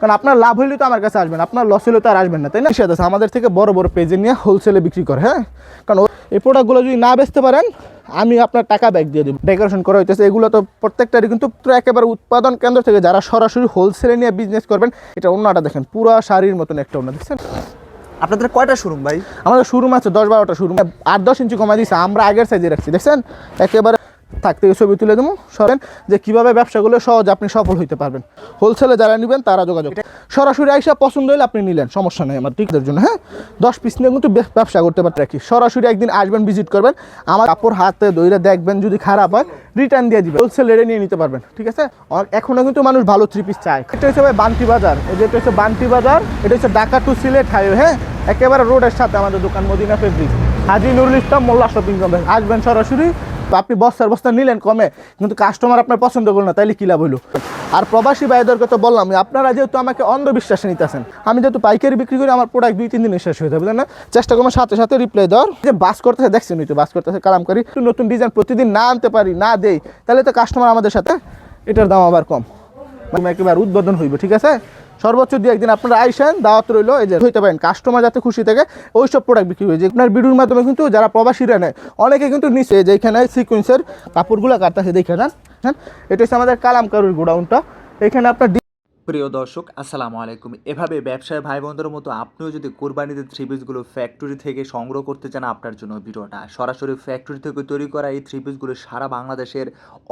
কারণ আপনার লাভ হইলে তো আমার কাছে আসবেন আপনার লস হলে তো আর আসবেন না তাই না? সেটা আছে, আমাদের থেকে বড় বড় পেজে নিয়ে হোলসেলে বিক্রি করে হ্যাঁ? কারণ এই প্রোডাক্টগুলো যদি না বেচতে পারেন আমি আপনার টাকা ব্যাক দিয়ে দেবো। ডেকোরেশন করা হইতেছে এগুলো তো প্রত্যেকটারই কিন্তু একেবারে উৎপাদন কেন্দ্র থেকে যারা সরাসরি হোলসেলে নিয়ে বিজনেস করবেন এটা অন্যটা দেখেন পুরো শাড়ির মতন একটা অন্য দেখছেন? আপনাদের কয়টা শোরুম ভাই? আমাদের শোরুম আছে দশ বারোটা শোরুম আট দশ ইঞ্চি কমাই দিয়েছে আমরা আগের সাইজে রাখছি দেখছেন? একেবারে থাক থেকে ছবি তুলে দেবো। সরেন যে কীভাবে ব্যবসাগুলো সহজ আপনি সফল হইতে পারবেন। হোলসেলে যারা নেবেন, তারা যোগাযোগ সরাসরি আইসা পছন্দ হলে আপনি নিলেন, সমস্যা নেই আমার টিকদের জন্য হ্যাঁ? দশ পিস নিয়ে কিন্তু ব্যবসা করতে পারতে রাখি। সরাসরি একদিন আসবেন ভিজিট করবেন। আমার কাপড় হাতে দইরে দেখবেন, যদি খারাপ হয় রিটার্ন দিয়ে দিবেন। হোলসেল রেটে নিয়ে নিতে পারবেন, ঠিক আছে? অ- এখনও কিন্তু মানুষ ভালো থ্রি পিস চায়। এটা হচ্ছে বান্টি বাজার। এটা হচ্ছে বান্তি বাজার, এটা হচ্ছে ঢাকা টু সিলেট হাইওয়ে হ্যাঁ? একেবারে রোডের সাথে আমাদের দোকান, Madina fabric Haji Nurul Islam Molla shopping complex আসবেন সরাসরি। তো আপনি বস্তার বস্তা নিলেন কমে, কিন্তু কাস্টমার আপনার পছন্দ করল না, তাইলে কি লাভ হইল? আর প্রবাসী ভাইদেরকে তো বললাম, আপনারা যেহেতু আমাকে অন্ধবিশ্বাসে নিতেছেন, আমি যেহেতু পাইকারি বিক্রি করি, আমার প্রোডাক্ট দুই, তিন দিনে শেষ হয়ে যাবে না? চেষ্টা করব সাথে সাথে রিপ্লাই দেওয়ার। যে বাস করতেছে, দেখছেন তো বাস করতেছে, কালাম করি নতুন ডিজাইন প্রতিদিন না আনতে পারি, না দেই, তাহলে তো কাস্টমার আমাদের সাথে, এটার দাম আবার কম। একেবারে উদ্বোধন হইব, ঠিক আছে? সর্বোচ্চ দিয়ে একদিন আপনারা আইসেন, দাওয়াত রইল, এই যে হইতে পারেন কাস্টমার যাতে খুশি থাকে ওই সব প্রোডাক্ট বিক্রি হয়ে যায়। আপনার ভিডিওর মাধ্যমে কিন্তু যারা প্রবাসীরা নেয়, অনেকে কিন্তু নিচে যেখানে সিকুয়েন্সের কাপড়গুলো কাটতেছে, দেখে নেন হ্যাঁ? এটা হচ্ছে আমাদের কালামকারুর গোডাউনটা। এখানে আপনার প্রিয় দর্শক, আসসালামু আলাইকুম। এভাবে ব্যবসায় ভাই বোনদের মতো আপনিও যদি কোরবানিতে থ্রি পিসগুলো ফ্যাক্টরি থেকে সংগ্রহ করতে চান আপনার জন্য ভিডিওটা, সরাসরি ফ্যাক্টরি থেকে তৈরি করা এই থ্রি পিসগুলো সারা বাংলাদেশের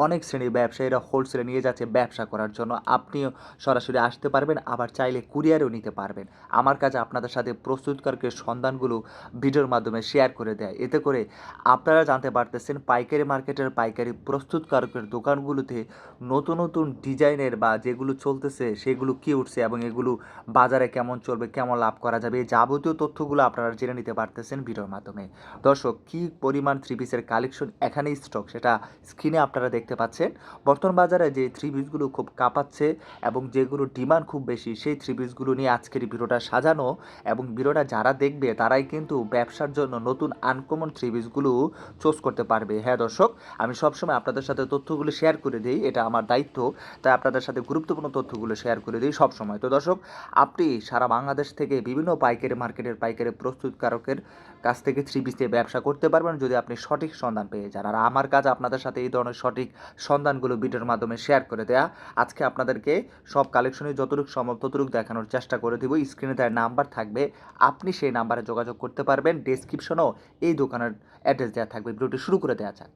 অনেক শ্রেণির ব্যবসায়ীরা হোলসেলে নিয়ে যাচ্ছে ব্যবসা করার জন্য। আপনিও সরাসরি আসতে পারবেন, আবার চাইলে কুরিয়ারেও নিতে পারবেন। আমার কাছে আপনাদের সাথে প্রস্তুতকারকের সন্ধানগুলো ভিডিওর মাধ্যমে শেয়ার করে দেয়। এতে করে আপনারা জানতে পারতেছেন পাইকারি মার্কেটের পাইকারি প্রস্তুতকারকের দোকানগুলোতে নতুন নতুন ডিজাইনের বা যেগুলো চলতেছে সেগুলো কি উঠছে এবং এগুলো বাজারে কেমন চলবে, কেমন লাভ করা যাবে, এই যাবতীয় তথ্যগুলো আপনারা জেনে নিতে পারতেছেন ভিডিওর মাধ্যমে। দর্শক, কি পরিমাণ থ্রি পিসের কালেকশন এখানেই স্টক সেটা স্ক্রিনে আপনারা দেখতে পাচ্ছেন। বর্তমান বাজারে যে থ্রি পিসগুলো খুব কাঁপাচ্ছে এবং যেগুলো ডিমান্ড খুব বেশি, সেই থ্রি পিসগুলো নিয়ে আজকের ভিডিওটা সাজানো এবং ভিডিওটা যারা দেখবে, তারাই কিন্তু ব্যবসার জন্য নতুন আনকমন থ্রি পিসগুলো চুজ করতে পারবে। হ্যাঁ দর্শক, আমি সবসময় আপনাদের সাথে তথ্যগুলো শেয়ার করে দিই, এটা আমার দায়িত্ব। তাই আপনাদের সাথে গুরুত্বপূর্ণ তথ্যগুলো শেয়ার করে দিই সবসময়। তো দর্শক, আপনি সারা বাংলাদেশ থেকে বিভিন্ন পাইকারি মার্কেটের পাইকারি প্রস্তুতকারকের কাছ থেকে থ্রি পিস দিয়ে ব্যবসা করতে পারবেন যদি আপনি সঠিক সন্ধান পেয়ে যান। আর আমার কাজ আপনাদের সাথে এই ধরনের সঠিক সন্ধানগুলো ভিডিওর মাধ্যমে শেয়ার করে দেয়া। আজকে আপনাদেরকে সব কালেকশনে যতটুকু সম্ভব ততটুকু দেখানোর চেষ্টা করে দিব। স্ক্রিনে তার নাম্বার থাকবে। আপনি সেই নাম্বারে যোগাযোগ করতে পারবেন। ডেসক্রিপশনেও এই দোকানের অ্যাড্রেস দেওয়া থাকবে। ভিডিওটি শুরু করে দেওয়া যাক।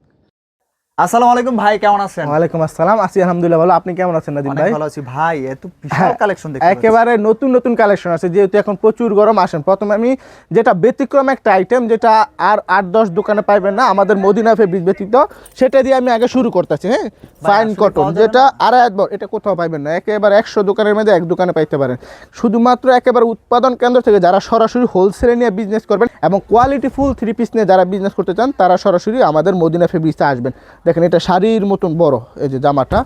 আসসালামু আলাইকুম ভাই কেমন আছেন? ওয়ালাইকুম আসসালাম। আছি আলহামদুলিল্লাহ ভালো। আপনি কেমন আছেন নাদিম ভাই? ভালো আছি ভাই এত বিশাল হ্যাঁ, কালেকশন দেখতে একেবারে নতুন নতুন কালেকশন আছে যেহেতু এখন প্রচুর গরম আসেন। প্রথমে আমি যেটা ব্যতিক্রম একটা আইটেম যেটা আর আট দশ দোকানে পাইবেন না আমাদের মদিনা ফেব্রিক ব্যতীত সেটা দিয়ে আমি আগে শুরু করতেছি হ্যাঁ? ফাইন কটন যেটা আড়াই একবার এটা কোথাও পাইবেন না একেবারে একশো দোকানের মধ্যে এক দোকানে পাইতে পারেন। শুধুমাত্র একেবারে উৎপাদন কেন্দ্র থেকে যারা সরাসরি হোলসেলে নিয়ে বিজনেস করবেন এবং কোয়ালিটি ফুল থ্রি পিস নিয়ে যারা বিজনেস করতে চান তারা সরাসরি আমাদের মদিনা ফেব্রিক্সে আসবেন। দেখেন, এটা শাড়ির মতন বড়, এই যে জামাটা।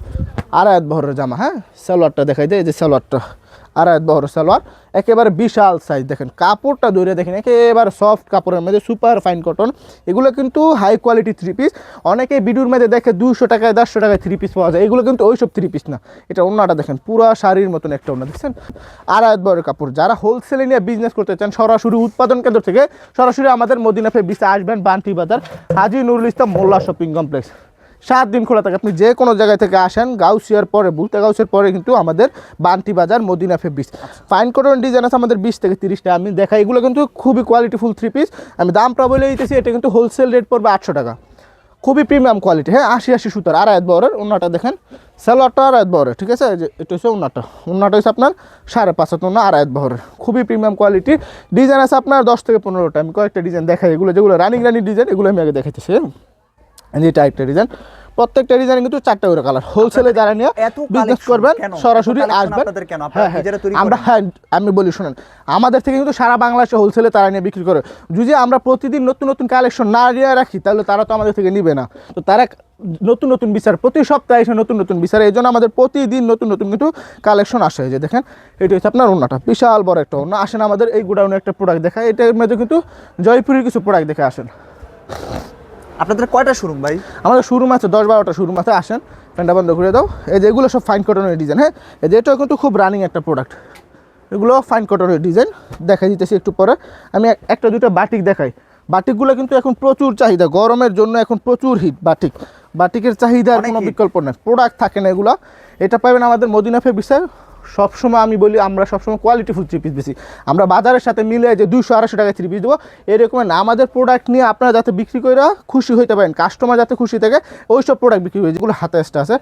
আড়ায়াত বহরের জামা হ্যাঁ? সালোয়ারটা দেখাই দেয় এই যে সালোয়ারটা। আড়ায়াত বহরের সালোয়ার, একেবারে বিশাল সাইজ দেখেন। কাপড়টা ধরে দেখেন, একেবারে সফট কাপড়ের মধ্যে সুপার ফাইন কটন এগুলো কিন্তু হাই কোয়ালিটি থ্রি পিস অনেকে ভিডিওর মধ্যে দেখে দুশো টাকায়, দেড়শো টাকায় থ্রি পিস পাওয়া যায়। এগুলো কিন্তু ওইসব থ্রি পিস না। এটা অন্যটা দেখেন, পুরা শাড়ির মতন একটা অন্য দেখছেন? আড়ায়াত বহরের কাপড়। যারা হোলসেলে নিয়ে বিজনেস করতে চান, সরাসরি উৎপাদন কেন্দ্র থেকে সরাসরি আমাদের মদিনা ফেব্রিক্সে আসবেন, বান্টি বাজার, হাজি নুরুল ইসলাম মোল্লা শপিং কমপ্লেক্স সাত দিন খোলা থাকে। আপনি যে কোনো জায়গায় থেকে আসেন, গাউসিয়ার পরে, বুলতা গাউসিয়ার পরে কিন্তু আমাদের Banti Bazar, Madina fabrics fine cotton design আছে আমাদের বিশ থেকে তিরিশটা আমি দেখাই, এগুলো কিন্তু খুবই কোয়ালিটিফুল থ্রি পিস আমি দামটা বলে দিতেছি, এটা কিন্তু হোলসেল রেট পড়বে আটশো টাকা। খুবই প্রিমিয়াম কোয়ালিটি হ্যাঁ আশি আশি সুতার আর এক বরের অন্যটা দেখেন। স্যালোয়ারটা আর আড়াই বরের ঠিক আছে? যে, এটা হচ্ছে অন্যটা অন্যটা হচ্ছে আপনার সাড়ে পাঁচ হাত অন্য এক বরের খুবই প্রিমিয়াম কোয়ালিটি ডিজাইন আছে আপনার দশ থেকে পনেরোটা। আমি কয়েকটা ডিজাইন দেখাই। এগুলো যেগুলো রানিং রানিং ডিজাইন এগুলো আমি আগে দেখাইতেছি টাইপটা ডিজাইন প্রত্যেকটা ডিজাইন কিন্তু চারটা করে কালার হোলসেলে যারা নিয়ে এত বিজনেস করবেন সরাসরি আসবেন। হ্যাঁ হ্যাঁ। আমরা হ্যাঁ আমি বলি শুনেন। আমাদের থেকে কিন্তু সারা বাংলাদেশে হোলসেলে তারা নিয়ে বিক্রি করে। যদি আমরা প্রতিদিন নতুন নতুন কালেকশন না নিয়ে রাখি তাহলে তারা তো আমাদের থেকে নিবে না। তো তারা নতুন নতুন বিচার প্রতি সপ্তাহে এসে নতুন নতুন বিচার। এই জন্য আমাদের প্রতিদিন নতুন নতুন কিন্তু কালেকশন আসে। যে দেখেন এটা হচ্ছে আপনার অন্যটা বিশাল বড় একটা অন্য আসেন আমাদের এই গোডাউনে একটা প্রোডাক্ট দেখায় এটার মধ্যে কিন্তু জয়পুরের কিছু প্রোডাক্ট দেখে আসেন। আপনাদের কয়টা শোরুম ভাই? আমাদের শোরুম আছে দশ বারোটা শোরুম আছে আসেন ফ্যানটা বন্ধ করে দাও। এই যে এগুলো সব ফাইন কটনের ডিজাইন হ্যাঁ? এই যে এটাও কিন্তু খুব রানিং একটা প্রোডাক্ট এগুলো ফাইন কটনের ডিজাইন দেখাই দিতেছি একটু পরে। আমি একটা দুটো বাটিক দেখাই। বাটিকগুলো কিন্তু এখন প্রচুর চাহিদা গরমের জন্য এখন প্রচুর হিট বাটিক বাটিকের চাহিদার অনেক কোনো বিকল্প নেই প্রোডাক্ট থাকে না এগুলো। এটা পাবেন আমাদের মদিনা ফেব্রিক্সের সবসময় আমি বলি, আমরা সবসময় কোয়ালিটি ফুল থ্রি পিস বেশি। আমরা বাজারের সাথে মিলে যে দুশো আড়াইশো টাকা থ্রি পিস দেবো। এরকম না, আমাদের প্রোডাক্ট নিয়ে আপনারা যাতে বিক্রি করে খুশি হইতে পারেন কাস্টমার যাতে খুশি থাকে ওই সব প্রোডাক্ট বিক্রি করে যেগুলো হাতে এসটা আছে।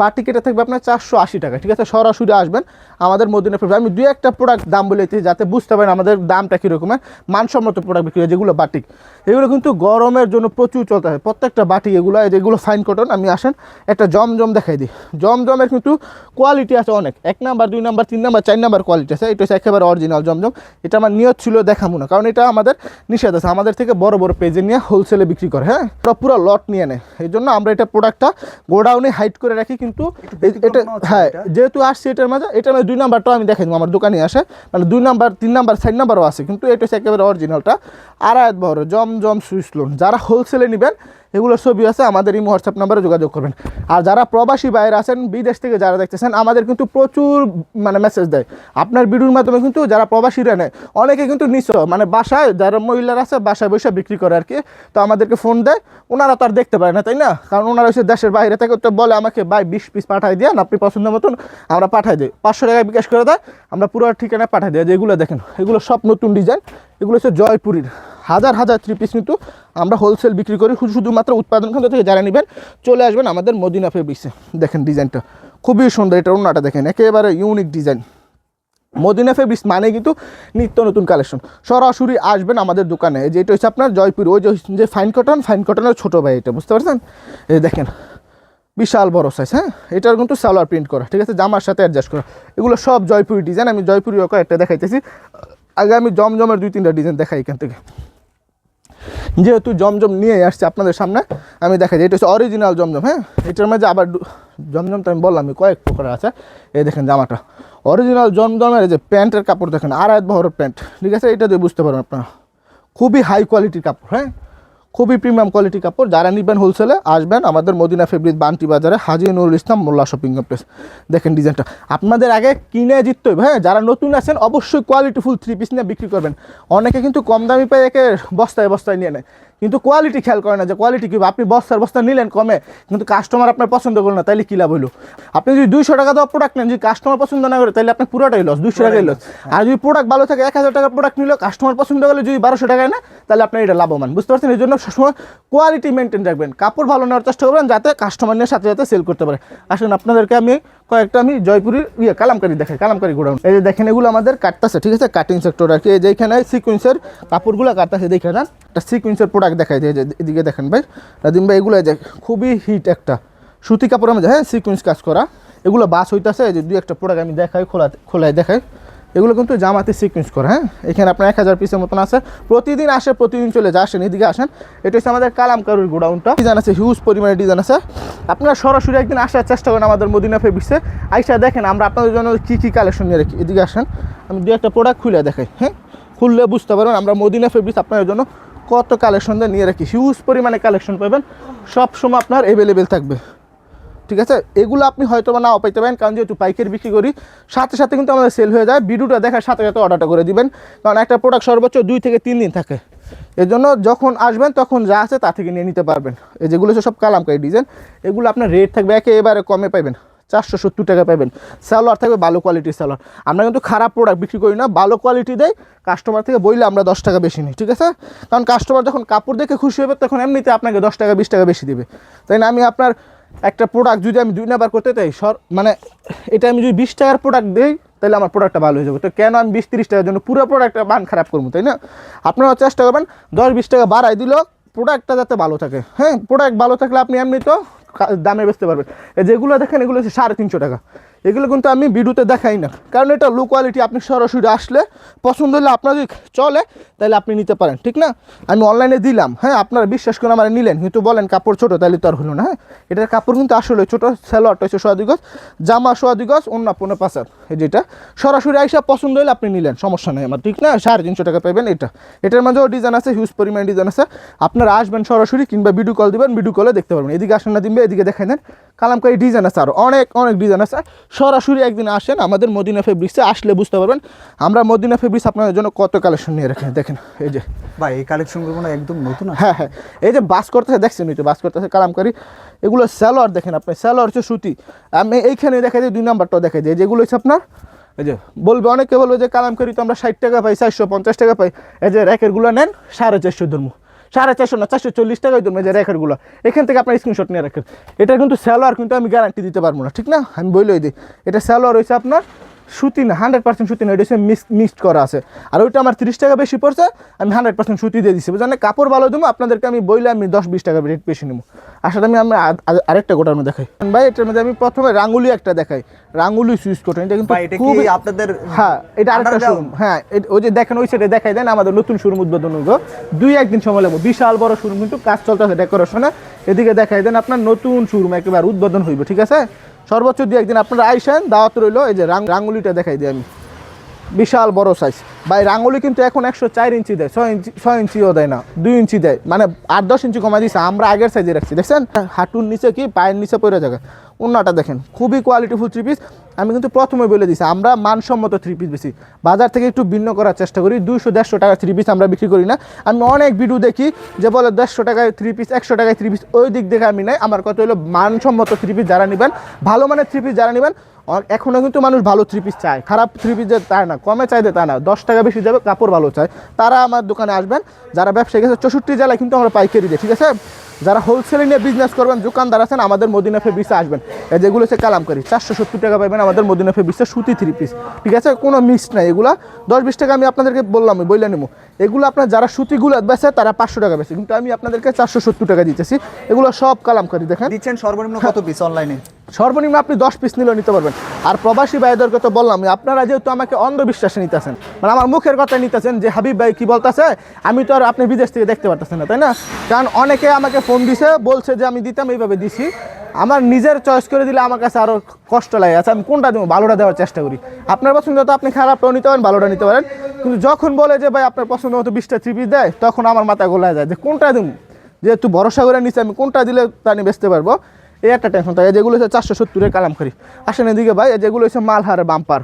বাটি কেটে থাকবে আপনার চারশো আশি টাকা, ঠিক আছে? সরাসরি আসবেন। আমাদের মদিনা ফেব্রিক্স আমি দুই একটা প্রোডাক্ট দাম বলে দিচ্ছি যাতে বুঝতে পারেন আমাদের দামটা কীরকমের, মানসম্মত প্রোডাক্ট বিক্রি হয় যেগুলো বাটিক। এগুলো কিন্তু গরমের জন্য প্রচুর চলতে হয়। প্রত্যেকটা বাটি এগুলো যেগুলো ফাইন কটন আমি আসেন, একটা জমজম দেখাই দিই। জমজমের কিন্তু কোয়ালিটি আছে অনেক। এক নাম্বার দুই নাম্বার তিন নাম্বার চার নাম্বার কোয়ালিটি আছে। এটা হচ্ছে একেবারে অরিজিনাল জমজম। এটা আমার নিয়ত ছিল দেখাবো না কারণ এটা আমাদের নিষেধ আছে। আমাদের থেকে বড় বড় পেজে নিয়ে হোলসেলে বিক্রি করে হ্যাঁ? ওরা পুরো লট নিয়ে নেয়। এই জন্য আমরা এটা প্রোডাক্টটা গোডাউনে হাইট করে রাখি কিন্তু এই- এটা হ্যাঁ যেহেতু আসছে এটার মাঝে এটা আমি দুই নাম্বারটাও আমি দেখাই দেবো আমার দোকানে আসে। মানে দুই নাম্বার তিন নাম্বার চার নাম্বারও আছে কিন্তু এটা হচ্ছে একেবারে অরিজিনালটা জম জম সুইস লোন যারা হোলসেলে নেবেন এগুলোর ছবি আছে, আমাদের এই হোয়াটসঅ্যাপ নাম্বারে যোগাযোগ করবেন। আর যারা প্রবাসী বাইরে আছেন, বিদেশ থেকে যারা দেখতেছেন, আমাদের কিন্তু প্রচুর মানে মেসেজ দেয়। আপনার ভিডিওর মাধ্যমে কিন্তু যারা প্রবাসীরা নেয়, অনেকে কিন্তু নিঃস মানে বাসায় যারা মহিলারা আছে, বাসায় বসে বিক্রি করে আর কি। তো আমাদেরকে ফোন দেয়, ওনারা তো আর দেখতে পারে না, তাই না? কারণ ওনারা হচ্ছে দেশের বাইরে থেকে, তো বলে আমাকে বাই বিশ পিস পাঠাই দিয়ে আপনি পছন্দ মতন আমরা পাঠাই দিই। পাঁচশো টাকা বিকাশ করে দেয়, আমরা পুরো ঠিকানায় পাঠাই দিই। যেগুলো দেখেন, এগুলো সব নতুন ডিজাইন এগুলো হচ্ছে জয়পুরীর। হাজার হাজার থ্রি পিস কিন্তু আমরা হোলসেল বিক্রি করি। শুধু- শুধুমাত্র উৎপাদন কেন্দ্র থেকে যারা নেবেন, চলে আসবেন আমাদের মদিনা ফেব্রিক্সে দেখেন ডিজাইনটা খুবই সুন্দর, এটা অন্যটা দেখেন, একেবারে ইউনিক ডিজাইন মদিনা ফেব্রিক্স মানে কিন্তু নিত্য নতুন কালেকশন সরাসরি আসবেন আমাদের দোকানে। যে এটা হচ্ছে আপনার জয়পুর, ওই যে- যে ফাইন কটন ফাইন কটনের ছোটো ভাই এটা, বুঝতে পারছেন? এই দেখেন, বিশাল বড় সাইজ হ্যাঁ? এটার কিন্তু সালোয়ার প্রিন্ট করা, ঠিক আছে? জামার সাথে অ্যাডজাস্ট করা। এগুলো সব জয়পুরি ডিজাইন আমি জয়পুরি একটা দেখাইতেছি। আগে আমি জমজমের দুই তিনটা ডিজাইন দেখাই এখান থেকে। যেহেতু জমজম নিয়ে আসছে আপনাদের সামনে, আমি দেখা দেখাই এটা হচ্ছে অরিজিনাল জমজম হ্যাঁ? এটার মাঝে আবার জমজম তো আমি বললাম কয়েক প্রকার আছে। এই দেখেন জামাটা। অরিজিনাল জমজমের যে প্যান্টের কাপড় দেখেন, আড়াই বহরের প্যান্ট, ঠিক আছে? এটা দিয়ে বুঝতে পারবেন আপনারা। খুবই হাই কোয়ালিটির কাপড় হ্যাঁ? খুবই প্রিমিয়াম কোয়ালিটি কাপড় যারা নিবেন হোলসেলে আসবেন আমাদের মদিনা ফেব্রিক বান্টি বাজারে হাজি নুরুল ইসলাম মোল্লা শপিং কমপ্লেক্স দেখেন ডিজাইনটা আপনাদের আগে কিনে জিততে হবে হ্যাঁ? যারা নতুন আছেন, অবশ্যই কোয়ালিটিফুল থ্রি পিস নিয়ে বিক্রি করবেন। অনেকে কিন্তু কম দামি পায় একে বস্তায় বস্তায় নিয়ে নেয়। কিন্তু কোয়ালিটি খেয়াল করে না যে কোয়ালিটি কী আপনি বস্তার বস্তা নিলেন কমে কিন্তু কাস্টমার আপনার পছন্দ করল না তাইলে কী লাভ হইল? আপনি যদি দুইশো টাকা দেওয়া প্রোডাক্ট নেন যদি কাস্টমার পছন্দ না করে তাহলে আপনি পুরোটাই লস দুইশো টাকাই লস আর যদি প্রোডাক্ট ভালো থাকে এক হাজার টাকার প্রোডাক্ট নিল কাস্টমার পছন্দ করলে যদি বারোশো টাকায় না তাহলে আপনার এটা লাভবান। বুঝতে পারছেন? এই জন্য সবসময় কোয়ালিটি মেনটেন রাখবেন। কাপড় ভালো নেওয়ার চেষ্টা করবেন যাতে কাস্টমার নিয়ে সাথে সাথে সেল করতে পারে। আসুন আপনাদেরকে আমি কয়েকটা আমি জয়পুরের ইয়ে কালামকারি দেখাই কালামকারি গোডাউন। এই যে দেখেন এগুলো আমাদের কাটতেছে ঠিক আছে? কাটিং সেক্টর আর কি এই যে এখানে সিকুয়েন্সের কাপড়গুলো কাটতেছে দেখে নেন। একটা সিকুয়েন্সের প্রোডাক্ট দেখাই দিয়ে এদিকে দেখেন ভাই, রাদিম ভাই, এগুলো যে খুবই হিট একটা। সুতি কাপড়ের মধ্যে হ্যাঁ সিকুয়েন্স কাজ করা। এগুলো বাস হইতাছে যে দুই একটা প্রোডাক্ট আমি দেখাই, খোলা খোলায় দেখাই। এগুলো কিন্তু জামাতে সিকুয়েন্স করা হ্যাঁ। এখানে আপনার এক হাজার পিসের মতন আছে। প্রতিদিন আসে, প্রতিদিন চলে যা আসেন, এদিকে আসেন। এটা হচ্ছে আমাদের কালামকারুর গোডাউনটা। ডিজাইন আছে হিউজ পরিমাণে ডিজাইন আছে। আপনারা সরাসরি একদিন আসার চেষ্টা করেন আমাদের মদিনা ফেব্রিক্সে আইসা দেখেন, আমরা আপনাদের জন্য কী কী কালেকশন নিয়ে রাখি। এদিকে আসেন। আমি দু একটা প্রোডাক্ট খুলে দেখাই হ্যাঁ। খুললে বুঝতে পারবেন, আমরা মদিনা ফেব্রিক্স আপনাদের জন্য কত কালেকশন দিয়ে নিয়ে রাখি? হিউজ পরিমাণে কালেকশন পাবেন। সব সময় আপনার অ্যাভেলেবেল থাকবে। ঠিক আছে? এগুলো আপনি হয়তো বা নাও পাইতে পারেন, কারণ যেহেতু পাইকারি বিক্রি করি, সাথে সাথে কিন্তু আমাদের সেল হয়ে যায়। ভিডিওটা দেখার সাথে সাথে অর্ডারটা করে দিবেন। কারণ একটা প্রোডাক্ট সর্বোচ্চ দুই থেকে তিন দিন থাকে। এর জন্য যখন আসবেন, তখন যা আছে তা থেকে নিয়ে নিতে পারবেন। এই যেগুলো সব কালামকারি ডিজাইন এগুলো আপনার রেট থাকবে একেবারে কমে পাবেন চারশো সত্তর টাকা পাবেন। সালোয়ার থাকবে ভালো কোয়ালিটির সালোয়ার। আমরা কিন্তু খারাপ প্রোডাক্ট বিক্রি করি না, ভালো কোয়ালিটি দেয় কাস্টমার থেকে বইলে আমরা দশ টাকা বেশি নিই, ঠিক আছে? কারণ কাস্টমার যখন কাপড় দেখে খুশি হবে, তখন এমনিতে আপনাকে দশ টাকা, বিশ টাকা বেশি দেবে। তাই না? আমি আপনার একটা প্রোডাক্ট যদি আমি দুই নাম্বার করতে চাই, সর মানে এটা আমি যদি বিশ টাকার প্রোডাক্ট দিই, তাহলে আমার প্রোডাক্টটা ভালো হয়ে যাবে। তো কেন আমি বিশ, তিরিশ টাকার জন্য পুরো প্রোডাক্টটা মান খারাপ করব, তাই না? আপনারা চেষ্টা করবেন, দশ, বিশ টাকা বাড়াই দিল প্রোডাক্টটা যাতে ভালো থাকে। হ্যাঁ প্রোডাক্ট ভালো থাকলে আপনি এমনি তো দামে বেচতে পারবেন। যেগুলো দেখেন এগুলো হচ্ছে সাড়ে তিনশো টাকা। এগুলো কিন্তু আমি ভিডিওতে দেখাই না। কারণ এটা লো কোয়ালিটি আপনি সরাসরি আসলে পছন্দ হলে আপনার যদি চলে, তাহলে আপনি নিতে পারেন, ঠিক না? আমি অনলাইনে দিলাম হ্যাঁ আপনারা বিশ্বাস করে আমার নিলেন, কিন্তু বলেন কাপড় ছোটো, তাহলে তো আর হলো না হ্যাঁ? এটার কাপড় কিন্তু আসলে ছোটো স্যালোয়ারটা হচ্ছে সোয়া দুই গজ জামা সোয়া দুই গজ অন্য পনেরো পাঁচার যেটা। সরাসরি আইসা পছন্দ হলে আপনি নিলেন, সমস্যা নেই আমার, ঠিক না? সাড়ে তিনশো টাকা পাবেন এটা। এটার মাঝেও ডিজাইন আছে হিউজ পরিমাণ ডিজাইন আছে। আপনারা আসবেন সরাসরি কিংবা ভিডিও কল দিবেন ভিডিও কলে দেখতে পারবেন। এদিকে আসেন না দিবে এদিকে দেখাই দেন। কালামকারি ডিজাইন আছে আরও অনেক অনেক ডিজাইন আছে। সরাসরি একদিন আসেন আমাদের মদিনা ফেব্রিক্সে আসলে বুঝতে পারবেন। আমরা মদিনা ফেব্রিক্স আপনাদের জন্য কত কালেকশন নিয়ে রাখি দেখেন এই যে। ভাই এই কালেকশনগুলো না একদম নতুন হ্যাঁ হ্যাঁ এই যে বাস করতেছে দেখছেন এই যে বাস করতেছে কালামকারি। এগুলো স্যালোয়ার দেখেন আপনি স্যালোয়ার হচ্ছে সুতি। আমি এইখানে দেখা যায় দুই নাম্বারটাও দেখা যায় যেগুলো হচ্ছে আপনার এই যে বলবে অনেকে বলবে যে কালামকারি তো আমরা ষাট টাকা পাই চারশো পঞ্চাশ টাকা পাই। এই যে র্যাকেরগুলো নেন সাড়ে চারশো ধর্ম। সাড়ে চারশো না, চারশো চল্লিশ টাকা ওই যে র্যাকেরগুলো এখান থেকে আপনার স্ক্রিনশট নিয়ে রাখেন। এটা কিন্তু স্যালোয়ার কিন্তু আমি গ্যারান্টি দিতে পারব না, ঠিক না? আমি বললেই দিই, এটা স্যালোয়ার হয়েছে আপনার সুতি না হান্ড্রেড পার্সেন্ট সুতি না এটা হচ্ছে মিক্সড করা আছে। আর ওইটা আমার তিরিশ টাকা বেশি পড়ছে আমি হান্ড্রেড পার্সেন্ট সুতি দিয়ে দিচ্ছি বুঝলেন? কাপড় ভালো দেবো আপনাদেরকে আমি বইলে আমি দশ বিশ টাকা রেট বেশি নেব আসলে আমি আমি আরেকটা গোটার মধ্যে দেখাই। ভাই এটার মধ্যে আমি প্রথমে রাঙ্গুলি একটা দেখাই। রাঙ্গুলি সুইচ কটন এটা কিন্তু খুবই আপনাদের হ্যাঁ এটা আরেকটা? শোরুম হ্যাঁ ওই যে দেখেন ওই সাইডে দেখাই দেন আমাদের নতুন শোরুম উদ্বোধন হইব। দুই একদিন সময় লাগবে। বিশাল বড় শোরুম কিন্তু কাজ চলতেছে ডেকোরেশনে এদিকে দেখাই দেন আপনার নতুন শোরুম একেবারে উদ্বোধন হইব ঠিক আছে? সর্বোচ্চ দু একদিন আপনারা আইসেন, দাওয়াত রইল, এই যে রাঙ্গুলিটা দেখাই দিই আমি। বিশাল বড় সাইজ ভাই, রাঙ্গুলি কিন্তু এখন একশো চার ইঞ্চি দেয়, ছয় ইঞ্চি ছয় ইঞ্চিও দেয় না, দুই ইঞ্চি দেয়। মানে আট দশ ইঞ্চি কমাই দিয়েছে আমরা আগের সাইজে রাখছি, দেখছেন? হাঁটুর নিচে কি, পায়ের নিচে পড়ে যাবে অন্যটা দেখেন, খুবই কোয়ালিটিফুল থ্রি পিস আমি কিন্তু প্রথমে বলে দিছি, আমরা মানসম্মত থ্রি পিস বেশি। বাজার থেকে একটু ভিন্ন করার চেষ্টা করি, দুইশো দেড়শো টাকা থ্রি পিস আমরা বিক্রি করি না। আমি অনেক ভিডিও দেখি যে বলে দেড়শো টাকায় থ্রি পিস একশো টাকায় থ্রি পিস ওই দিক দেখে আমি নাই। আমার কথা হলো মানসম্মত থ্রি পিস যারা নেবেন, ভালো মানের থ্রি পিস যারা নেবেন এখনও কিন্তু মানুষ ভালো থ্রি পিস চায়। খারাপ থ্রি পিস যে তাই না, কমে চাইতে তা না। দশ টাকা বেশি যাবে, কাপড় ভালো চায়। তারা আমার দোকানে আসবেন, যারা ব্যবসায়ী গেছে, চৌষট্টি জেলায় কিন্তু আমরা পাইকারি দিই, ঠিক আছে? যারা হোলসেলিং নিয়ে বিজনেস করবেন, দোকানদার আছেন, আমাদের মদিনা ফেব্রিক্সে আসবেন। যেগুলো হচ্ছে কালামকারি চারশো সত্তর টাকা পাবেন আমাদের মদিনা ফেব্রিক্সে সুতি থ্রি পিস ঠিক আছে? কোনো মিক্স নাই। এগুলা দশ বিশ টাকা আমি আপনাদেরকে বললাম বইলে নেব এগুলো আপনার যারা সুতিগুলো বেচে, তারা পাঁচশো টাকা বেচে। কিন্তু আমি আপনাদেরকে চারশো সত্তর টাকা দিতেছি। এগুলো সব কালামকারি দেখেন। দিচ্ছেন সর্বনিম্ন কত পিস অনলাইনে সর্বনিম্ন আপনি দশ পিস নিলেও নিতে পারবেন। আর প্রবাসী ভাইদেরকে তো বললাম, আপনারা যেহেতু আমাকে অন্ধবিশ্বাসে নিতেছেন মানে আমার মুখের কথা নিতেছেন যে, হাবিব ভাই কি বলতেছে? আমি তো আর আপনি বিদেশ থেকে দেখতে পারতেছেন না, তাই না? কারণ অনেকে আমাকে ফোন দিছে, বলছে যে, আমি দিতাম, এইভাবে দিছি। আমার নিজের চয়েস করে দিলে আমার কাছে আরও কষ্ট লাগে। আচ্ছা আমি কোনটা দেবো? ভালোটা দেওয়ার চেষ্টা করি। আপনার পছন্দ তো আপনি খারাপটাও নিতে পারেন, ভালোটা নিতে পারেন। কিন্তু যখন বলে যে, ভাই, আপনার পছন্দ মতো বিশটা থ্রি পিস দেয়, তখন আমার মাথা গোলায় যায় যে, কোনটা দেবো? যেহেতু ভরসা করে নিচ্ছে আমি কোনটা দিলে তা নিয়ে বেচতে পারব। এই একটা টেনশন থাকে, যেগুলো হচ্ছে চারশো সত্তরের কালামকারি আসেন এদিকে ভাই যেগুলো হচ্ছে মালহার বাম্পার।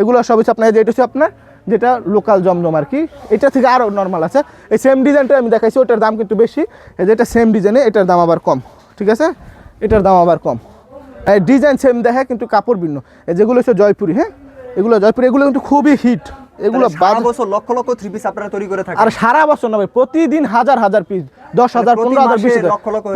এগুলো সব হচ্ছে আপনার যেটা হচ্ছে আপনার যেটা লোকাল জমজম আর কি। এটা থেকে আরও নর্মাল আছে। এই সেম ডিজাইনটা আমি দেখাইছি, ওটার দাম কিন্তু বেশি। যেটা সেম ডিজাইনে এটার দাম আবার কম, ঠিক আছে? এটার দাম আবার কম। ডিজাইন সেম দেখে কিন্তু কাপড় ভিন্ন। যেগুলো হচ্ছে জয়পুরি হ্যাঁ? এগুলো জয়পুরি, এগুলো কিন্তু খুবই হিট এগুলো সারা বছর লক্ষ লক্ষ থ্রি পিস আপনারা তৈরি করে থাকেন। আর সারা বছর না ভাই প্রতিদিন হাজার হাজার পিস দশ হাজার পনেরো হাজার বিশ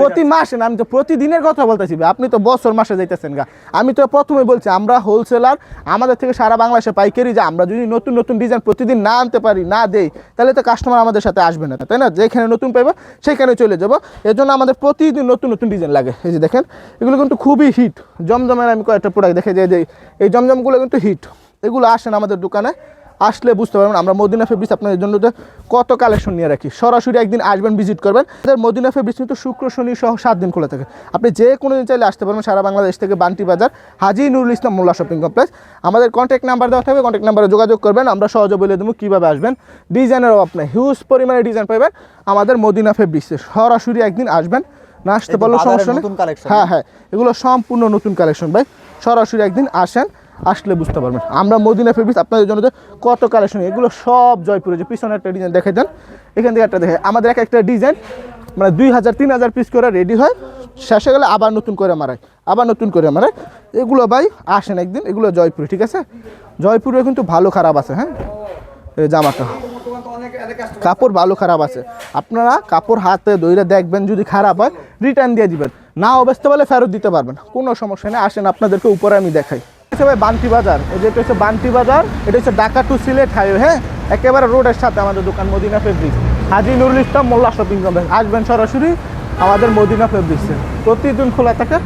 প্রতি মাসে না আমি তো প্রতিদিনের কথা বলতেছি আপনি তো বছর মাসে যাইতেছেন গা। আমি তো প্রথমে বলছি আমরা হোলসেলার আমাদের থেকে সারা বাংলাদেশে পাইকারি যে আমরা যদি নতুন নতুন ডিজাইন প্রতিদিন না আনতে পারি না দেই তাহলে তো কাস্টমার আমাদের সাথে আসবে না তাই না? যেখানে নতুন পাইবো সেখানে চলে যাব। এর জন্য আমাদের প্রতিদিন নতুন নতুন ডিজাইন লাগে। এই যে দেখেন এগুলো কিন্তু খুবই হিট জমজমের আমি কয়েকটা প্রোডাক্ট দেখে যে এই জমজমগুলো কিন্তু হিট এগুলো আসেন আমাদের দোকানে। আসলে বুঝতে পারবেন আমরা মদিনা ফেব্রিক্স আপনাদের জন্য কত কালেকশন নিয়ে রাখি। সরাসরি একদিন আসবেন ভিজিট করবেন। মদিনা ফেব্রিক্স কিন্তু শুক্র শনি সহ সাত দিন খোলা থাকে। আপনি যে কোনো দিন চাইলে আসতে পারবেন সারা বাংলাদেশ থেকে বান্টি বাজার হাজি নুরুল ইসলাম মোল্লা শপিং কমপ্লেক্স। আমাদের কন্ট্যাক্ট নাম্বার দেওয়া থাকবে কন্ট্যাক্ট নাম্বারে যোগাযোগ করবেন। আমরা সহজে বলে দেবো কীভাবে আসবেন। ডিজাইনের অভাব নেই হিউজ পরিমাণে ডিজাইন পাবেন আমাদের মদিনা ফেব্রিক্সে সরাসরি একদিন আসবেন না আসতে পারলেও সমস্যা নেই। হ্যাঁ হ্যাঁ এগুলো সম্পূর্ণ নতুন কালেকশন ভাই। সরাসরি একদিন আসেন আসলে বুঝতে পারবেন। আমরা মদিনা ফেব্রিক্স আপনাদের জন্য যে কত কালেকশন এগুলো সব জয়পুরে যে পিছনে একটা ডিজাইন দেখে দেন। এখান থেকে একটা দেখে, আমাদের এক একটা ডিজাইন মানে দুই হাজার, তিন হাজার পিস করে রেডি হয়। শেষে গেলে আবার নতুন করে মারায়, আবার নতুন করে মারায়। এগুলো ভাই আসেন একদিন, এগুলো জয়পুরে, ঠিক আছে? জয়পুরে কিন্তু ভালো খারাপ আছে হ্যাঁ? এই জামাটা। কাপড় ভালো খারাপ আছে। আপনারা কাপড় হাতে দইরে দেখবেন, যদি খারাপ হয় রিটার্ন দিয়ে দিবেন। না অবস্থা বলে ফেরত দিতে পারবেন। কোনো সমস্যা নেই, আসেন আপনাদেরকে উপরে আমি দেখাই। হচ্ছে ভাই বান্টি বাজার। এই যে হচ্ছে বান্টি বাজার, এটা হচ্ছে ঢাকা টু সিলেট হাইওয়ে হ্যাঁ? একেবারে রোডের সাথে আমাদের দোকান, Madina fabrics Haji Nurul Islam Molla shopping complex আসবেন সরাসরি আমাদের মদিনা ফেব্রিক্সে প্রতিদিন খোলা থাকে,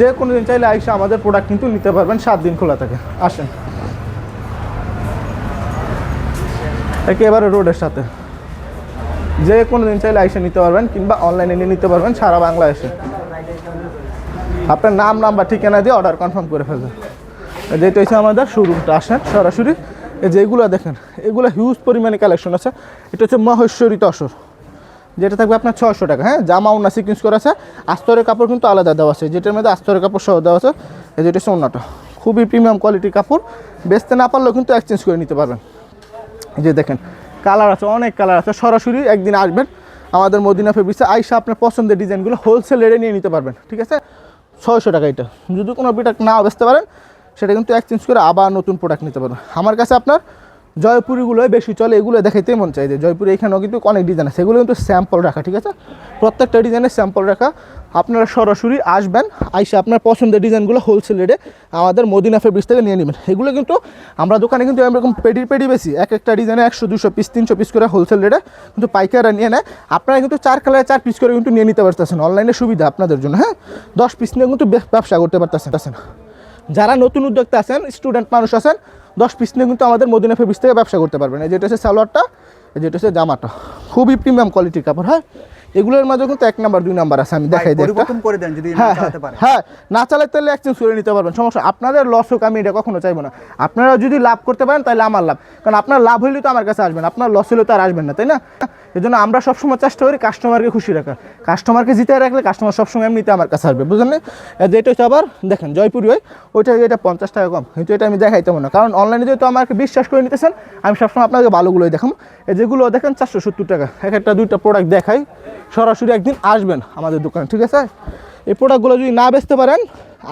যে কোনো দিন চাইলে আইসা আমাদের প্রোডাক্ট কিন্তু নিতে পারবেন, সাত দিন খোলা থাকে। আসেন। একেবারে রোডের সাথে। যে কোনো দিন চাইলে আইসে নিতে পারবেন, কিংবা অনলাইনে নিয়ে নিতে পারবেন সারা বাংলাদেশে। আপনার নাম নাম্বার ঠিকানা দিয়ে অর্ডার কনফার্ম করে ফেলবেন। যেটা হচ্ছে আমাদের শোরুমটা আসেন সরাসরি, এই যে এগুলো দেখেন, এগুলো হিউজ পরিমাণে কালেকশন আছে। এটা হচ্ছে মহেশ্বরী তসর, যেটা থাকবে আপনার ছশো টাকা। হ্যাঁ জামা ওনা সিকুয়েন্স করা আছে, আস্তরের কাপড় কিন্তু আলাদা দেওয়া আছে। যেটার মধ্যে আস্তরের কাপড় সহ দেওয়া আছে যেটা হচ্ছে ওনাটা খুবই প্রিমিয়াম কোয়ালিটির কাপড়, বেচতে না পারলেও কিন্তু এক্সচেঞ্জ করে নিতে পারবেন। যে দেখেন কালার আছে, অনেক কালার আছে। সরাসরি একদিন আসবেন, আমাদের মদিনা ফেব্রিক্সে আইসা আপনার পছন্দের ডিজাইনগুলো হোলসেল রেটে নিয়ে নিতে পারবেন। ঠিক আছে? ছয়শো টাকা এটা। যদি কোনো প্রোডাক্ট নাও বেচতে পারেন সেটা কিন্তু এক্সচেঞ্জ করে আবার নতুন প্রোডাক্ট নিতে পারবেন। আমার কাছে আপনার জয়পুরিগুলোই বেশি চলে, এগুলো দেখাইতে মন চাই যে জয়পুরে এখানেও কিন্তু অনেক ডিজাইন আছে। এগুলো কিন্তু স্যাম্পল রাখা, ঠিক আছে? প্রত্যেকটা ডিজাইনের স্যাম্পল রাখা। আপনারা সরাসরি আসবেন, আইসা আপনার পছন্দের ডিজাইনগুলো হোলসেল রেটে আমাদের মদিনা ফেব্রিক্স থেকে নিয়ে নেবেন। এগুলো কিন্তু আমরা দোকানে কিন্তু এরকম পেডির পেডি বেশি, এক একটা ডিজাইনে একশো, দুশো পিস তিনশো পিস করে হোলসেল রেটে কিন্তু পাইকাররা নিয়ে নেয়। আপনারা কিন্তু চার কালারে চার পিস করে কিন্তু নিয়ে নিতে পারতেছেন। অনলাইনে সুবিধা আপনাদের জন্য হ্যাঁ? দশ পিস নিয়ে কিন্তু ব্যবসা করতে পারতেছেন যারা নতুন উদ্যোক্তা আছেন স্টুডেন্ট মানুষ আছেন, দশ পিস নিয়ে কিন্তু আমাদের মদিনা ফেব্রিক্স থেকে ব্যবসা করতে পারবেন। এই যেটা হচ্ছে সালোয়ারটা যেটা হচ্ছে জামাটা। খুবই প্রিমিয়াম কোয়ালিটির কাপড় হ্যাঁ? এগুলোর মাঝে কিন্তু এক নাম্বার দুই নাম্বার আছে আমি দেখাই দিই পরিবর্তন করে দেন যদি হ্যাঁ হ্যাঁ না চালাতে তাহলে এক্সচেঞ্জ করে নিতে পারবেন সমস্যা আপনাদের লস হোক আমি এটা কখনো চাইব না। আপনারা যদি লাভ করতে পারেন তাহলে আমার লাভ। কারণ আপনার লাভ হইলে তো আমার কাছে আসবেন আপনার লস হলে তো আর আসবেন না তাই না? এই জন্য আমরা সবসময় চেষ্টা করি কাস্টমারকে খুশি রাখা কাস্টমারকে জিতে রাখলে কাস্টমার সবসময় এমনিতে আমার কাছে আসবে বুঝলেন না? এই যে এটা হচ্ছে আবার দেখেন জয়পুরি হয় ওইটা এটা পঞ্চাশ টাকা কম কিন্তু এটা আমি দেখাইতে না। কারণ অনলাইনে যেহেতু আমাকে বিশ্বাস করে নিতেছেন আমি সবসময় আপনাকে ভালোগুলোই দেখাম এই যেগুলো দেখেন চারশো সত্তর টাকা। এক একটা দুইটা প্রোডাক্ট দেখাই। সরাসরি একদিন আসবেন আমাদের দোকানে, ঠিক আছে? এই প্রোডাক্টগুলো যদি না বেচতে পারেন,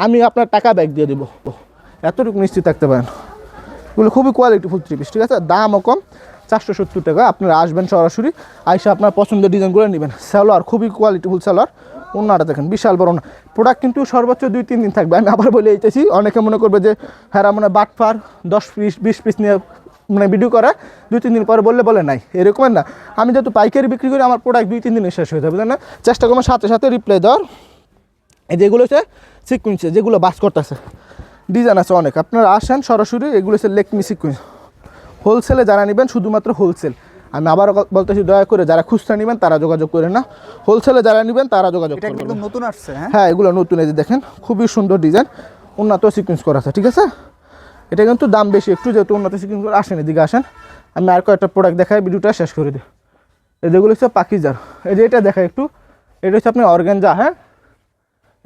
আমি আপনার টাকা ব্যাক দিয়ে দেবো। এতটুকু নিশ্চিত থাকতে পারেন। এগুলো খুবই কোয়ালিটি ফুল থ্রি পিস ঠিক আছে? দামও কম, চারশো সত্তর টাকা, আপনারা আসবেন সরাসরি, আইসা আপনার পছন্দের ডিজাইনগুলো নেবেন। সালোয়ার খুবই কোয়ালিটি ফুল সালোয়ার ওনাটা দেখেন, বিশাল বড় না প্রোডাক্ট কিন্তু সর্বোচ্চ দুই, তিন দিন থাকবে। আমি আবার বলে এইতেছি অনেকে মনে করবে যে হ্যাঁ মানে বাটফার দশ পিস বিশ পিস নিয়ে মানে ভিডিও করা দুই তিন দিন পরে বললে বলে নাই। এরকম না। আমি যেহেতু পাইকারি বিক্রি করি আমার প্রোডাক্ট দুই তিন দিনে শেষ হয়ে যাবে না? চেষ্টা করব সাথে সাথে রিপ্লাই দেওয়ার। এই যেগুলো হচ্ছে সিকুয়েন্সে যেগুলো বাস করতেছে। ডিজাইন আছে অনেক। আপনারা আসেন সরাসরি এগুলো হচ্ছে লেকমি সিকুয়েন্স হোলসেলে যারা নেবেন শুধুমাত্র হোলসেল আমি আবারও ক- বলতেছি দয়া করে যারা খুচরা নেবেন তারা যোগাযোগ করেন না। হোলসেলে যারা নেবেন তারা যোগাযোগ করবেন। নতুন আসছে হ্যাঁ? হ্যাঁ এগুলো নতুন এই যে দেখেন খুবই সুন্দর ডিজাইন উন্নত সিকুয়েন্স করা আছে ঠিক আছে? এটা কিন্তু দাম বেশি, একটু যেহেতু উন্নত করে আসেন, এদিকে আসেন। আমি আর কয়েকটা প্রোডাক্ট দেখাই, ভিডিওটা শেষ করে দিই। এই যেগুলো হচ্ছে পাকিজার। এই যে এটা দেখাই একটু, এটা হচ্ছে আপনার অর্গানজা হ্যাঁ?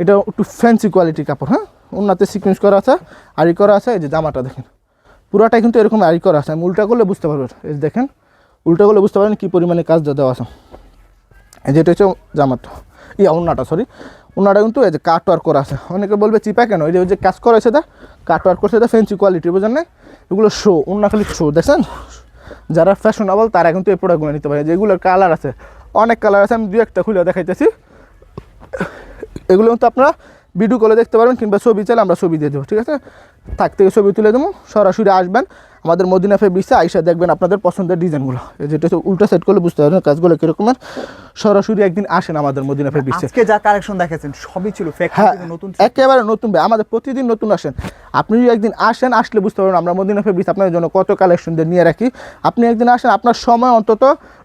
এটা একটু ফ্যান্সি কোয়ালিটির কাপড় হ্যাঁ? উন্নতে সিকুয়েন্স করা আছে আরি করা আছে, এই যে জামাটা দেখেন। পুরাটাই কিন্তু এরকম আরি করা আছে। আমি উল্টা করলে বুঝতে পারবেন এই যে দেখেন। উল্টা করলে বুঝতে পারবেন কী পরিমাণে কাজ দেওয়া আছে। এই যেটা হচ্ছে জামাটা, ইয়া উন্নাটা সরি উন্নাটা কিন্তু এই যে কাট ওয়ার্ক করা আছে। অনেকে বলবে, চিপা কেন? এই যে, ওই যে কাজ করা দা কাট ওয়ার্ক করছে দা ফেন্সি কোয়ালিটি বুঝেন না এগুলো শো উন্না খালি শো দেখছেন? যারা ফ্যাশনেবল তারা কিন্তু এই প্রোডাক্টগুলো নিতে পারে। যেগুলোর কালার আছে, অনেক কালার আছে, আমি দু একটা খুলে দেখাইতেছি। এগুলো কিন্তু আপনারা ভিডিও কলে দেখতে পারবেন, কিংবা ছবি চাইলে আমরা ছবি দিয়ে দেবো, ঠিক আছে? থাক, থেকে ছবি তুলে দেবো, সরাসরি আসবেন। আমাদের মদিনা ফেব্রিক্সে আইসা দেখবেন আপনাদের পছন্দের ডিজাইনগুলো। যেটা হচ্ছে উল্টা সেট করলে বুঝতে পারবেন কাজগুলো কীরকমের সরাসরি একদিন আসেন আমাদের মদিনা ফেব্রিক্সে আজকে যা কালেকশন দেখেছেন সবই ছিল হ্যাঁ নতুন একেবারে নতুন ভাই আমাদের প্রতিদিন নতুন আসেন। আপনি যদি একদিন আসেন আসলে বুঝতে পারবেন আমরা মদিনা ফেব্রিক্স আপনার জন্য কত কালেকশন দিয়ে নিয়ে রাখি। আপনি একদিন আসেন আপনার সময় অন্তত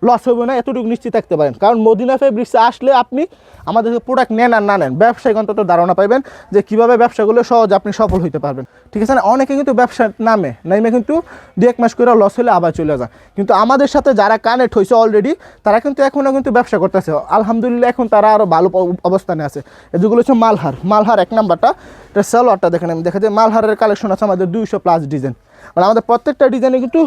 লস হবে না এতটুকু নিশ্চিত থাকতে পারেন। কারণ মদিনা ফেব্রিক্সে আসলে আপনি আমাদের প্রোডাক্ট নেন আর না নেন ব্যবসায়িক অন্তত ধারণা পাইবেন যে কীভাবে ব্যবসাগুলো সহজ আপনি সফল হইতে পারবেন। ঠিক আছে না? অনেকে কিন্তু ব্যবসার নামে নামে কিন্তু দু এক মাস করে লস হলে আবার চলে যায়। কিন্তু আমাদের সাথে যারা কানেক্ট হয়েছে অলরেডি তারা কিন্তু এখনও কিন্তু ব্যবসা করতেছে। আলহামদুলিল্লাহ এখন তারা আরও ভালো অবস্থানে আছে। যেগুলো হচ্ছে মালহার। মালহার এক নাম্বারটা, এটা সেলোয়ারটা দেখেন আমি দেখা যায় মালহারের কালেকশন আছে আমাদের দুইশো প্লাস ডিজাইন মানে আমাদের প্রত্যেকটা ডিজাইনে কিন্তু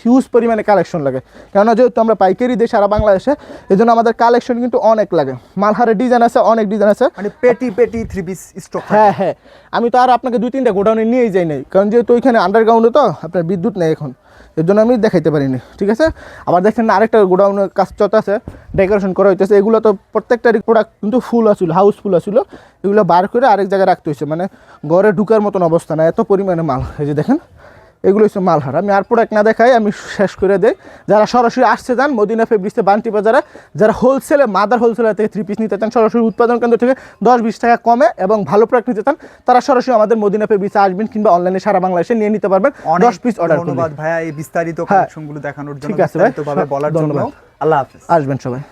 হিউজ পরিমাণে কালেকশন লাগে। কেননা যেহেতু আমরা পাইকারি দিই সারা বাংলাদেশে এই জন্য আমাদের কালেকশন কিন্তু অনেক লাগে। মালহারের ডিজাইন আছে অনেক ডিজাইন আছে। মানে পেটি পেটি থ্রি পিস স্টক হ্যাঁ হ্যাঁ। আমি তো আর আপনাকে দুই তিনটা গোডাউনে নিয়েই যাই নাই। কারণ যেহেতু ওইখানে আন্ডারগ্রাউন্ডে তো আপনার বিদ্যুৎ নেই এখন। এর জন্য আমি দেখাইতে পারিনি ঠিক আছে? আবার দেখছেন না আরেকটা গোডাউনের কাজ চলতেছে ডেকোরেশন করা হইতেছে। এগুলো তো প্রত্যেকটারই প্রোডাক্ট কিন্তু ফুল আসছিল হাউসফুল আসছিল এগুলো বার করে আরেক জায়গায় রাখতে হয়েছে মানে ঘরে ঢুকার মতন অবস্থা না এত পরিমাণে মাল। এই যে দেখেন এগুলো হচ্ছে মালহার। আমি আর প্রোডাক্ট না দেখাই আমি শেষ করে দেই। যারা সরাসরি আসতে চান মদিনা ফেব্রিক্সে বান্টি বাজারে যারা হোলসেলে মাদার হোলসেলার থেকে থ্রি পিস নিতে চান সরাসরি উৎপাদন কেন্দ্র থেকে দশ বিশ টাকা কমে এবং ভালো প্রোডাক্ট নিতে চান তারা সরাসরি আমাদের মদিনা ফেব্রিক্সে আসবেন কিংবা অনলাইনে সারা বাংলাদেশে নিয়ে নিতে পারবেন। দশ পিস অর্ডার ধন্যবাদ ভাইয়া এই বিস্তারিত হ্যাঁ। দেখানোর জন্য ঠিক আছে ভাই। বলার জন্য। ধন্যবাদ। আল্লাহ হাফেজ। আসবেন সবাই।